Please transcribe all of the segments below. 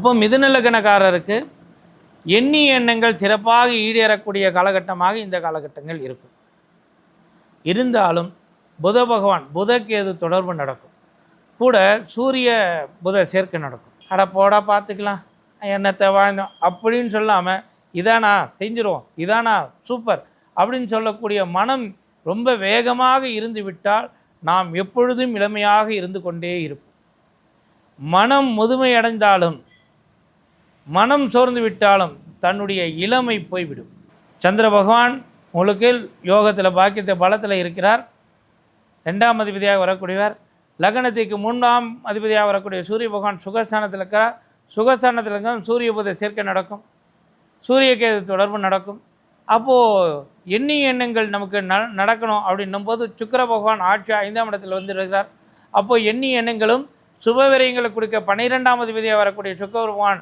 அப்போ மிதுநலக்கணக்காரருக்கு எண்ணி எண்ணங்கள் சிறப்பாக ஈடேறக்கூடிய காலகட்டமாக இந்த காலகட்டங்கள் இருக்கும். இருந்தாலும் புத பகவான் புதக்கேது தொடர்பு நடக்கும். கூட சூரிய புத சேர்க்கை நடக்கும். அட போடா பார்த்துக்கலாம். என்னத்தை வாழ்ந்தோம் அப்படின்னு சொல்லாமல் இதானா செஞ்சிருவோம் இதானா சூப்பர் அப்படின்னு சொல்லக்கூடிய மனம் ரொம்ப வேகமாக இருந்து விட்டால் நாம் எப்பொழுதும் இளமையாக இருந்து கொண்டே இருப்போம். மனம் முதுமையடைந்தாலும் மனம் சோர்ந்து விட்டாலும் தன்னுடைய இளமை போய்விடும். சந்திர பகவான் உங்களுக்கு யோகத்தில் பாக்கியத்தை பலத்தில் இருக்கிறார். ரெண்டாம் அதிபதியாக வரக்கூடியவர். லக்னத்துக்கு மூன்றாம் அதிபதியாக வரக்கூடிய சூரிய பகவான் சுகஸ்தானத்தில் இருக்கிறார். சுகஸ்தானத்தில் இருந்தால் சூரிய புத சேர்க்கை நடக்கும். சூரிய கேது தொடர்பு நடக்கும். அப்போது எண்ணி எண்ணங்கள் நமக்கு ந நடக்கணும் அப்படின்னும் போது சுக்கர பகவான் ஆட்சி ஐந்தாம் இடத்தில் வந்து இருக்கிறார். அப்போது எண்ணி எண்ணங்களும் சுபவிரயங்களை கொடுக்க பன்னிரெண்டாம் அதிபதியாக வரக்கூடிய சுக்கர பகவான்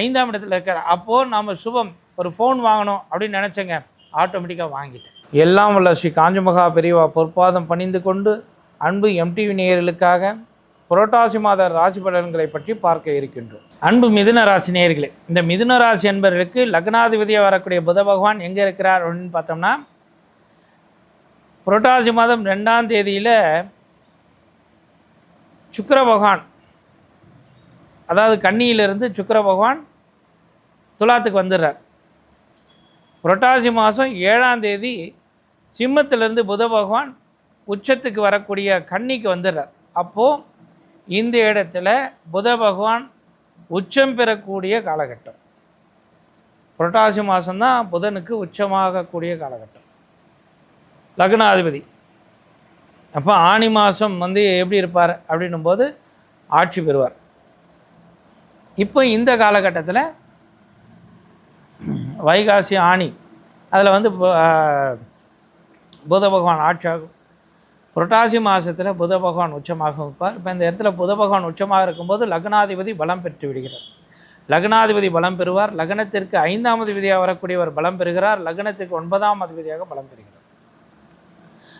ஐந்தாம் இடத்துல இருக்கார். அப்போது நம்ம சுபம் ஒரு ஃபோன் வாங்கணும் அப்படின்னு நினச்சேங்க. ஆட்டோமேட்டிக்காக வாங்கிட்டேன். எல்லாம் உள்ள ஸ்ரீ காஞ்சிமகா பெரியவா பொற்பாதம் பணிந்து கொண்டு அன்பு எம்டிவி நேயர்களுக்காக புரட்டாசி மாத ராசி பலன்களை பற்றி பார்க்க இருக்கின்றோம். அன்பு மிதுன ராசி நேயர்களே இந்த மிதுன ராசி என்பவர்களுக்கு லக்னாதிபதியாக வரக்கூடிய புத பகவான் எங்கே இருக்கிறார் அப்படின்னு பார்த்தோம்னா புரட்டாசி மாதம் ரெண்டாம் தேதியில் சுக்கர பகவான் அதாவது கன்னியிலிருந்து சுக்கர பகவான் துலாத்துக்கு வந்துடுறார். புரட்டாசி மாதம் ஏழாம் தேதி சிம்மத்திலிருந்து புத பகவான் உச்சத்துக்கு வரக்கூடிய கன்னிக்கு வந்துடுறார். அப்போது இந்த இடத்துல புத பகவான் உச்சம் பெறக்கூடிய காலகட்டம். புரட்டாசி மாதம்தான் புதனுக்கு உச்சமாகக்கூடிய காலகட்டம். லக்னாதிபதி. அப்போ ஆனி மாதம் வந்து எப்படி இருப்பார் அப்படின்னும் போது ஆட்சி பெறுவார். இப்போ இந்த காலகட்டத்தில் வைகாசி ஆணி அதில் வந்து பு- புத பகவான் ஆட்சியாகும். புரட்டாசி மாதத்தில் புத பகவான் உச்சமாக இருப்பார். இப்போ இந்த இடத்துல புத பகவான் உச்சமாக இருக்கும்போது லக்னாதிபதி பலம் பெற்று விடுகிறார். லக்னாதிபதி பலம் பெறுவார். லக்னத்திற்கு ஐந்தாம் அதிபதியாக வரக்கூடியவர் பலம் பெறுகிறார். லக்னத்திற்கு ஒன்பதாம் அதிபதியாக பலம் பெறுகிறார்.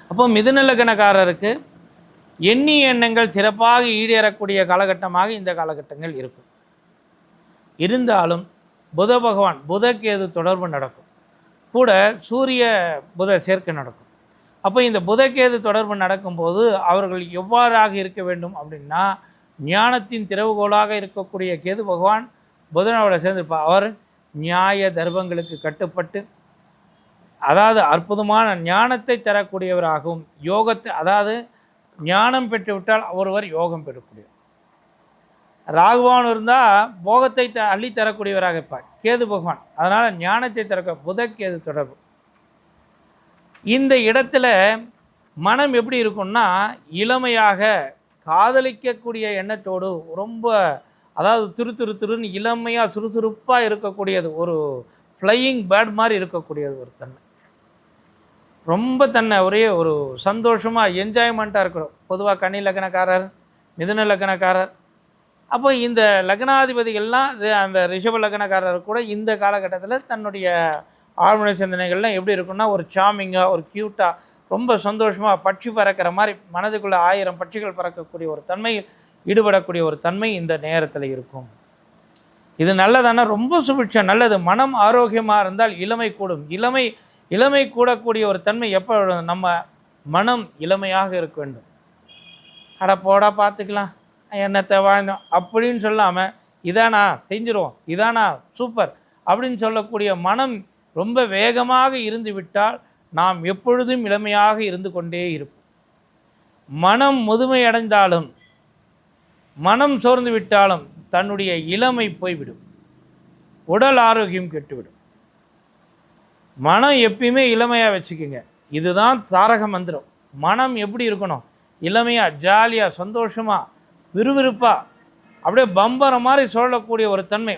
அப்போ மிதுன லக்னக்காரருக்கு எண்ணி எண்ணங்கள் சிறப்பாக ஈடேறக்கூடிய காலகட்டமாக இந்த காலகட்டங்கள் இருக்கும். இருந்தாலும் புத பகவான் புதக்கேது தொடர்பு நடக்கும். கூட சூரிய புத சேர்க்கை நடக்கும். அப்போ இந்த புதக்கேது தொடர்பு நடக்கும்போது அவர்கள் எவ்வாறாக இருக்க வேண்டும் அப்படின்னா ஞானத்தின் திறவுகோலாக இருக்கக்கூடிய கேது பகவான் புதனோட சேர்ந்திருப்பார். அவர் நியாய தர்மங்களுக்கு கட்டுப்பட்டு அதாவது அற்புதமான ஞானத்தை தரக்கூடியவராகவும் யோகத்தை அதாவது ஞானம் பெற்றுவிட்டால் ஒருவர் யோகம் பெறக்கூடியவர். ராகுவான் இருந்தால் போகத்தை த அள்ளி தரக்கூடியவராக இருப்பார். கேது பகவான். அதனால் ஞானத்தை தரக்க புதக்கேது தொடர்பு. இந்த இடத்துல மனம் எப்படி இருக்கும்னா இளமையாக காதலிக்கக்கூடிய எண்ணத்தோடு ரொம்ப அதாவது திரு திரு திருன்னு இளமையாக சுறுசுறுப்பாக இருக்கக்கூடியது ஒரு ஃப்ளையிங் பேர்ட் மாதிரி இருக்கக்கூடியது ஒரு தன்மை. ரொம்ப தன்னை ஒரே ஒரு சந்தோஷமாக என்ஜாய்மெண்ட்டாக இருக்கணும். பொதுவாக கன்னி லக்கணக்காரர் மிதுன லக்கணக்காரர் அப்போ இந்த லக்னாதிபதிகள்லாம் அந்த ரிஷப லக்னக்காரர் கூட இந்த காலகட்டத்தில் தன்னுடைய ஆழ்மனை சிந்தனைகள்லாம் எப்படி இருக்கும்னா ஒரு சாமிங்காக ஒரு க்யூட்டாக ரொம்ப சந்தோஷமாக பட்சி பறக்கிற மாதிரி மனதுக்குள்ளே ஆயிரம் பட்சிகள் பறக்கக்கூடிய ஒரு தன்மையில் ஈடுபடக்கூடிய ஒரு தன்மை இந்த நேரத்தில் இருக்கும். இது நல்லதானா? ரொம்ப சுபிட்சம் நல்லது. மனம் ஆரோக்கியமாக இருந்தால் இளமை கூடும். இளமை இளமை கூடக்கூடிய ஒரு தன்மை எப்போ நம்ம மனம் இளமையாக இருக்க வேண்டும். அட போடா பார்த்துக்கலாம். என்னத்தை வாழ்ந்தோம் அப்படின்னு சொல்லாமல் இதானா செஞ்சிருவோம் இதானா சூப்பர் அப்படின்னு சொல்லக்கூடிய மனம் ரொம்ப வேகமாக இருந்து விட்டால் நாம் எப்பொழுதும் இளமையாக இருந்து கொண்டே இருப்போம். மனம் முதுமையடைந்தாலும் மனம் சோர்ந்து விட்டாலும் தன்னுடைய இளமை போய்விடும். உடல் ஆரோக்கியம் கெட்டுவிடும். மனம் எப்பயுமே இளமையாக வச்சுக்கோங்க. இதுதான் தாரக மந்திரம். மனம் எப்படி இருக்கணும்? இளமையாக ஜாலியாக சந்தோஷமாக விறுவிறுப்பாக அப்படியே பம்பரம் மாதிரி சொல்லக்கூடிய ஒரு தன்மை.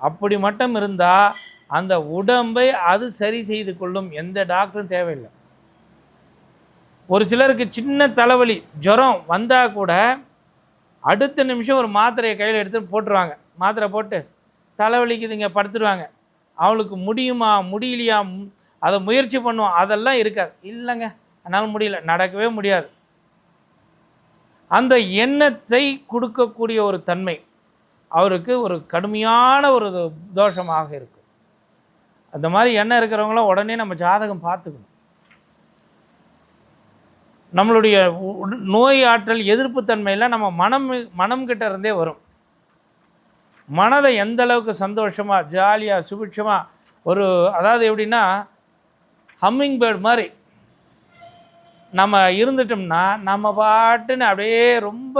அப்படி மட்டும் இருந்தால் அந்த உடம்பை அது சரி செய்து கொள்ளும் எந்த டாக்டரும் தேவையில்லை. ஒரு சிலருக்கு சின்ன தலைவலி ஜுரம் வந்தால் கூட அடுத்த நிமிஷம் ஒரு மாத்திரையை கையில் எடுத்து போட்டுருவாங்க. மாத்திரை போட்டு தலைவலிக்குதுங்க படுத்துடுவாங்க அவளுக்கு முடியுமா முடியலையா அதை முயற்சி பண்ணுவோம் அதெல்லாம் இருக்காது. இல்லைங்க என்னால் முடியல நடக்கவே முடியாது. அந்த எண்ணத்தை கொடுக்கக்கூடிய ஒரு தன்மை அவருக்கு ஒரு கடுமையான ஒரு தோஷமாக இருக்கும் அந்த மாதிரி எண்ணம் இருக்கிறவங்கள உடனே நம்ம ஜாதகம் பார்த்துக்கணும். நம்மளுடைய உ- நோய் ஆற்றல் எதிர்ப்பு தன்மையில் நம்ம மனம் மனம் கிட்ட இருந்தே வரும். மனதை எந்த அளவுக்கு சந்தோஷமாக ஜாலியாக சுபிட்சமாக ஒரு அதாவது எப்படின்னா ஹம்மிங் பேர்டு மாதிரி நம்ம இருந்துட்டோம்னா நம்ம பாட்டுன்னு அப்படியே ரொம்ப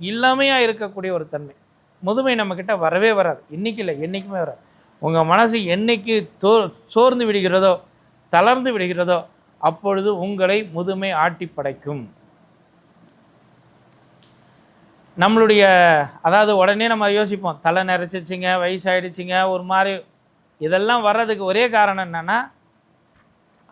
இளமையாக இருக்கக்கூடிய ஒரு தன்மை. முதுமை நம்மக்கிட்ட வரவே வராது. இன்னைக்கு இல்லை என்றைக்குமே வராது. உங்கள் மனசு என்னைக்கு தோ சோர்ந்து விடுகிறதோ தளர்ந்து விடுகிறதோ அப்பொழுது உங்களை முதுமை ஆட்டி படைக்கும். நம்மளுடைய அதாவது உடனே நம்ம யோசிப்போம் தலை நிறைச்சிச்சிங்க வயசாயிடுச்சிங்க ஒரு மாதிரி. இதெல்லாம் வர்றதுக்கு ஒரே காரணம் என்னென்னா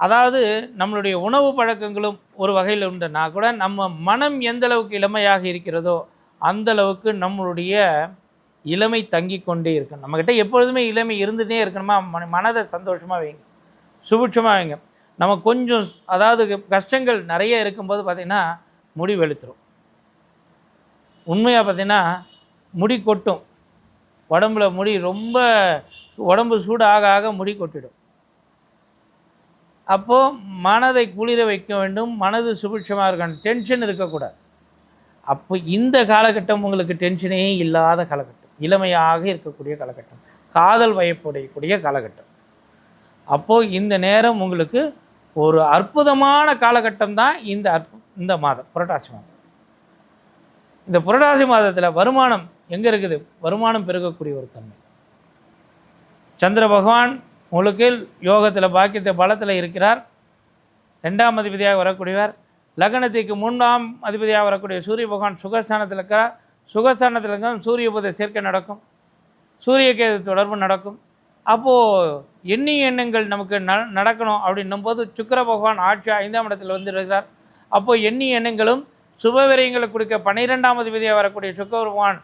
அதாவது நம்மளுடைய உணவு பழக்கங்களும் ஒரு வகையில் உண்டுனா கூட நம்ம மனம் எந்த அளவுக்கு இளமையாக இருக்கிறதோ அந்த அளவுக்கு நம்மளுடைய இளமை தங்கி கொண்டே இருக்கும் நம்மக்கிட்ட எப்பொழுதுமே இளமை இருந்துகிட்டே இருக்கணுமா? மன மனதை சந்தோஷமாக வைங்க. சுபிட்சமாக வைங்க. நம்ம கொஞ்சம் அதாவது கஷ்டங்கள் நிறைய இருக்கும்போது பார்த்திங்கன்னா முடி வெளுத்துரும். உண்மையாக பார்த்தீங்கன்னா முடி கொட்டும். உடம்புல முடி ரொம்ப உடம்பு சூடு ஆக ஆக முடி கொட்டிடும். அப்போது மனதை குளிர வைக்க வேண்டும் மனது சுபிட்சமாக இருக்கணும். டென்ஷன் இருக்கக்கூடாது. அப்போ இந்த காலகட்டம் உங்களுக்கு டென்ஷனே இல்லாத காலகட்டம். இளமையாக இருக்கக்கூடிய காலகட்டம். காதல் வயப்புடையக்கூடிய காலகட்டம். அப்போது இந்த நேரம் உங்களுக்கு ஒரு அற்புதமான காலகட்டம் தான் இந்த அற்பு இந்த மாதம் புரட்டாசி மாதம். இந்த புரட்டாசி மாதத்தில் வருமானம் எங்கே இருக்குது? வருமானம் பெருகக்கூடிய ஒரு தன்மை. சந்திர பகவான் உங்களுக்கு யோகத்தில் பாக்கியத்தை பலத்தில் இருக்கிறார். ரெண்டாம் அதிபதியாக வரக்கூடியவர். லக்னத்துக்கு மூன்றாம் அதிபதியாக வரக்கூடிய சூரிய பகவான் சுகஸ்தானத்தில் இருக்கிறார். சுகஸ்தானத்தில் இருந்தால் சூரிய புத சேர்க்கை நடக்கும். சூரிய கேது தொடர்பு நடக்கும். அப்போது எண்ணி எண்ணங்கள் நமக்கு ந நடக்கணும் அப்படின்னும் போது சுக்கிர பகவான் ஆட்சி ஐந்தாம் இடத்தில் வந்து இருக்கிறார். அப்போது எண்ணி எண்ணங்களும் சுபவிரயங்களை கொடுக்க பன்னிரெண்டாம் அதிபதியாக வரக்கூடிய சுக்கர பகவான்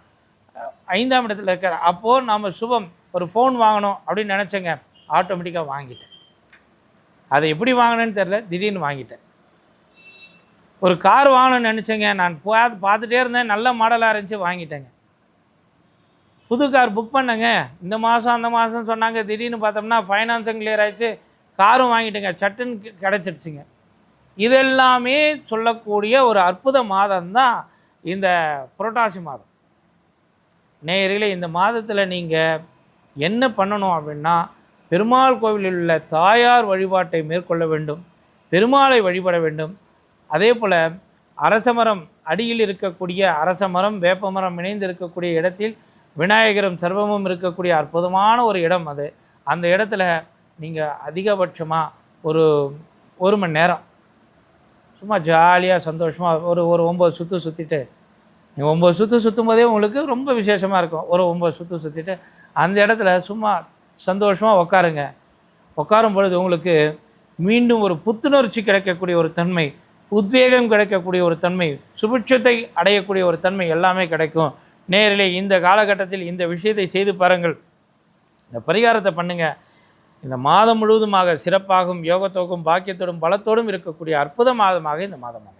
ஐந்தாம் இடத்தில் இருக்கிறார். அப்போது நாம் சுபம் ஒரு ஃபோன் வாங்கணும் அப்படின்னு நினச்சேங்க. ஆட்டோமேட்டிக்காக வாங்கிட்டேன். அதை எப்படி வாங்கினேன்னு தெரில திடீர்னு வாங்கிட்டேன். ஒரு கார் வாங்கணும்னு நினச்சேங்க நான் பா பார்த்துட்டே இருந்தேன் நல்ல மாடலாக இருந்துச்சு வாங்கிட்டேங்க. புது கார் புக் பண்ணேங்க. இந்த மாதம் அந்த மாதம் சொன்னாங்க திடீர்னு பார்த்தோம்னா ஃபைனான்ஸும் கிளியர் ஆகிடுச்சு காரும் வாங்கிட்டேங்க சட்டுன்னு கி- கிடச்சிடுச்சுங்க. இதெல்லாமே சொல்லக்கூடிய ஒரு அற்புத மாதம் தான் இந்த புரட்டாசி மாதம். நேயர்களே இந்த மாதத்தில் நீங்கள் என்ன பண்ணணும் அப்படின்னா பெருமாள் கோவிலில் உள்ள தாயார் வழிபாட்டை மேற்கொள்ள வேண்டும் பெருமாளை வழிபட வேண்டும். அதே போல் அரசமரம் அடியில் இருக்கக்கூடிய அரசமரம் வேப்பமரம் இணைந்து இருக்கக்கூடிய இடத்தில் விநாயகரும் சர்வமும் இருக்கக்கூடிய அற்புதமான ஒரு இடம் அது. அந்த இடத்துல நீங்கள் அதிகபட்சமாக ஒரு ஒரு மணி நேரம் சும்மா ஜாலியாக சந்தோஷமாக ஒரு ஒரு ஒம்பது சுற்று சுற்றிட்டு நீங்கள் ஒம்பது சுற்று சுற்றும் போதே உங்களுக்கு ரொம்ப விசேஷமாக இருக்கும். ஒரு ஒம்பது சுற்று சுற்றிட்டு அந்த இடத்துல சும்மா சந்தோஷமாக உட்காருங்க உட்காரும் பொழுது உங்களுக்கு மீண்டும் ஒரு புத்துணர்ச்சி கிடைக்கக்கூடிய ஒரு தன்மை உத்வேகம் கிடைக்கக்கூடிய ஒரு தன்மை சுபிட்சத்தை அடையக்கூடிய ஒரு தன்மை எல்லாமே கிடைக்கும். நேரிலே இந்த காலகட்டத்தில் இந்த விஷயத்தை செய்து பாருங்கள். இந்த பரிகாரத்தை பண்ணுங்கள் இந்த மாதம் முழுவதுமாக சிறப்பாகவும் யோகத்தோக்கும் பாக்கியத்தோடும் பலத்தோடும் இருக்கக்கூடிய அற்புத மாதமாக இந்த மாதம் அமையும்.